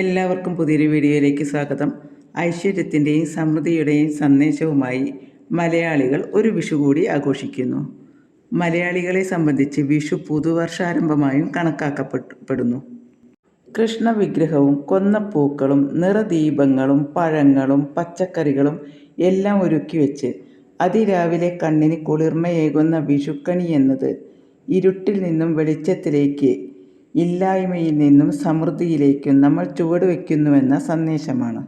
എല്ലാവർക്കും പുതിയൊരു വീഡിയോയിലേക്ക് സ്വാഗതം. ഐശ്വര്യത്തിന്റെയും സമൃദ്ധിയുടെയും സന്ദേശവുമായി മലയാളികൾ ഒരു വിഷു കൂടി ആഘോഷിക്കുന്നു. മലയാളികളെ സംബന്ധിച്ച് വിഷു പുതുവർഷാരംഭമായും കണക്കാക്കപ്പെടുന്നു. കൃഷ്ണ വിഗ്രഹവും കൊന്നപ്പൂക്കളും നിറദീപങ്ങളും പഴങ്ങളും പച്ചക്കറികളും എല്ലാം ഒരുക്കി വെച്ച് അതിരാവിലെ കണ്ണിന് കുളിർമയേകുന്ന വിഷുക്കണി എന്നത് ഇരുട്ടിൽ നിന്നും വെളിച്ചത്തിലേക്ക് ഇല്ലായ്മയിൽ നിന്നും സമൃദ്ധിയിലേക്കും നമ്മൾ ചുവടുവെക്കുന്നുവെന്ന സന്ദേശമാണ്.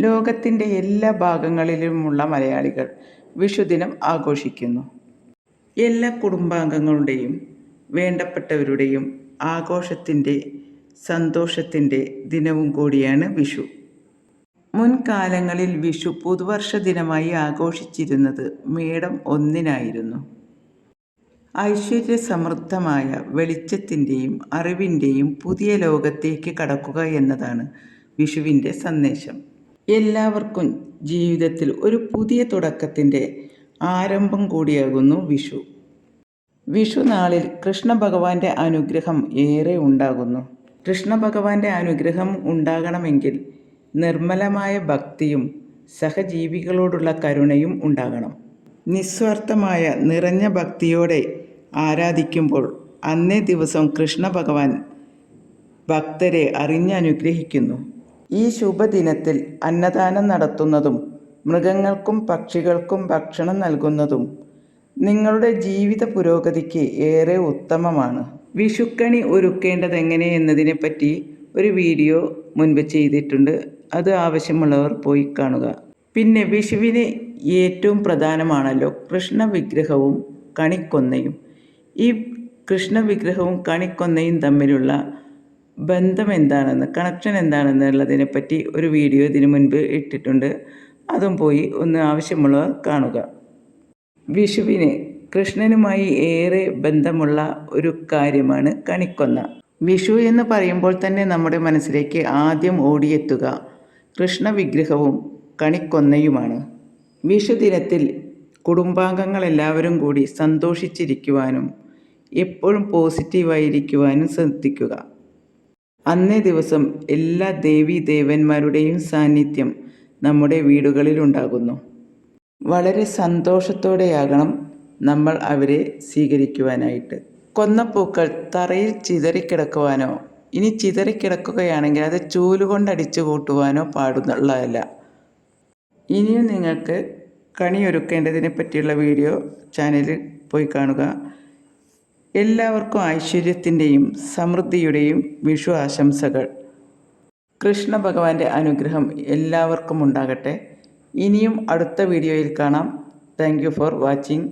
ലോകത്തിന്റെ എല്ലാ ഭാഗങ്ങളിലുമുള്ള മലയാളികൾ വിഷുദിനം ആഘോഷിക്കുന്നു. എല്ലാ കുടുംബാംഗങ്ങളുടെയും വേണ്ടപ്പെട്ടവരുടെയും ആഘോഷത്തിന്റെ സന്തോഷത്തിന്റെ ദിനവും കൂടിയാണ് വിഷു. മുൻകാലങ്ങളിൽ വിഷു പുതുവർഷ ദിനമായി ആഘോഷിച്ചിരുന്നത് മേടം ഒന്നിനായിരുന്നു. ഐശ്വര്യസമൃദ്ധമായ വെളിച്ചത്തിന്റെയും അറിവിന്റെയും പുതിയ ലോകത്തേക്ക് കടക്കുക എന്നതാണ് വിഷുവിന്റെ സന്ദേശം. എല്ലാവർക്കും ജീവിതത്തിൽ ഒരു പുതിയ തുടക്കത്തിന്റെ ആരംഭം കൂടിയാകുന്നു വിഷു. വിഷുനാളിൽ കൃഷ്ണ ഭഗവാന്റെ അനുഗ്രഹം ഏറെ ഉണ്ടാകുന്നു. കൃഷ്ണ ഭഗവാന്റെ അനുഗ്രഹം ഉണ്ടാകണമെങ്കിൽ നിർമ്മലമായ ഭക്തിയും സഹജീവികളോടുള്ള കരുണയും ഉണ്ടാകണം. നിസ്വാർത്ഥമായ നിറഞ്ഞ ഭക്തിയോടെ ആരാധിക്കുമ്പോൾ അന്നേ ദിവസം കൃഷ്ണ ഭഗവാൻ ഭക്തരെ അറിഞ്ഞനുഗ്രഹിക്കുന്നു. ഈ ശുഭദിനത്തിൽ അന്നദാനം നടത്തുന്നതും മൃഗങ്ങൾക്കും പക്ഷികൾക്കും ഭക്ഷണം നൽകുന്നതും നിങ്ങളുടെ ജീവിത പുരോഗതിക്ക് ഏറെ ഉത്തമമാണ്. വിഷുക്കണി ഒരുക്കേണ്ടത് എങ്ങനെ എന്നതിനെപ്പറ്റി ഒരു വീഡിയോ മുൻപ് ചെയ്തിട്ടുണ്ട്. അത് ആവശ്യമുള്ളവർ പോയി കാണുക. പിന്നെ വിഷുവിന് ഏറ്റവും പ്രധാനമാണല്ലോ കൃഷ്ണ വിഗ്രഹവും കണിക്കൊന്നയും. ഈ കൃഷ്ണവിഗ്രഹവും കണിക്കൊന്നയും തമ്മിലുള്ള ബന്ധം എന്താണെന്ന് കണക്ഷൻ എന്താണെന്നുള്ളതിനെപ്പറ്റി ഒരു വീഡിയോ ഇതിനു മുൻപ് ഇട്ടിട്ടുണ്ട്. അതും പോയി ഒന്ന് ആവശ്യമുള്ളവർ കാണുക. വിഷുവിന് കൃഷ്ണനുമായി ഏറെ ബന്ധമുള്ള ഒരു കാര്യമാണ് കണിക്കൊന്ന. വിഷു എന്ന് പറയുമ്പോൾ തന്നെ നമ്മുടെ മനസ്സിലേക്ക് ആദ്യം ഓടിയെത്തുക കൃഷ്ണവിഗ്രഹവും കണിക്കൊന്നയുമാണ്. വിഷു ദിനത്തിൽ കുടുംബാംഗങ്ങളെല്ലാവരും കൂടി സന്തോഷിച്ചിരിക്കുവാനും എപ്പോഴും പോസിറ്റീവായിരിക്കുവാനും ശ്രദ്ധിക്കുക. അന്നേ ദിവസം എല്ലാ ദേവീ ദേവന്മാരുടെയും സാന്നിധ്യം നമ്മുടെ വീടുകളിൽ ഉണ്ടാകുന്നു. വളരെ സന്തോഷത്തോടെയാകണം നമ്മൾ അവരെ സ്വീകരിക്കുവാനായിട്ട്. കൊന്നപ്പൂക്കൾ തറയിൽ ചിതറിക്കിടക്കുവാനോ ഇനി ചിതറിക്കിടക്കുകയാണെങ്കിൽ അത് ചൂലുകൊണ്ടടിച്ചു കൂട്ടുവാനോ പാടുന്നുള്ളതല്ല ഇനിയും നിങ്ങൾക്ക് കണിയൊരുക്കേണ്ടതിനെ പറ്റിയുള്ള വീഡിയോ ചാനലിൽ പോയി കാണുക. എല്ലാവർക്കും ഐശ്വര്യത്തിന്റെയും സമൃദ്ധിയുടെയും വിഷു ആശംസകൾ കൃഷ്ണ ഭഗവാന്റെ അനുഗ്രഹം എല്ലാവർക്കും ഉണ്ടാകട്ടെ. ഇനിയും അടുത്ത വീഡിയോയിൽ കാണാം. Thank for watching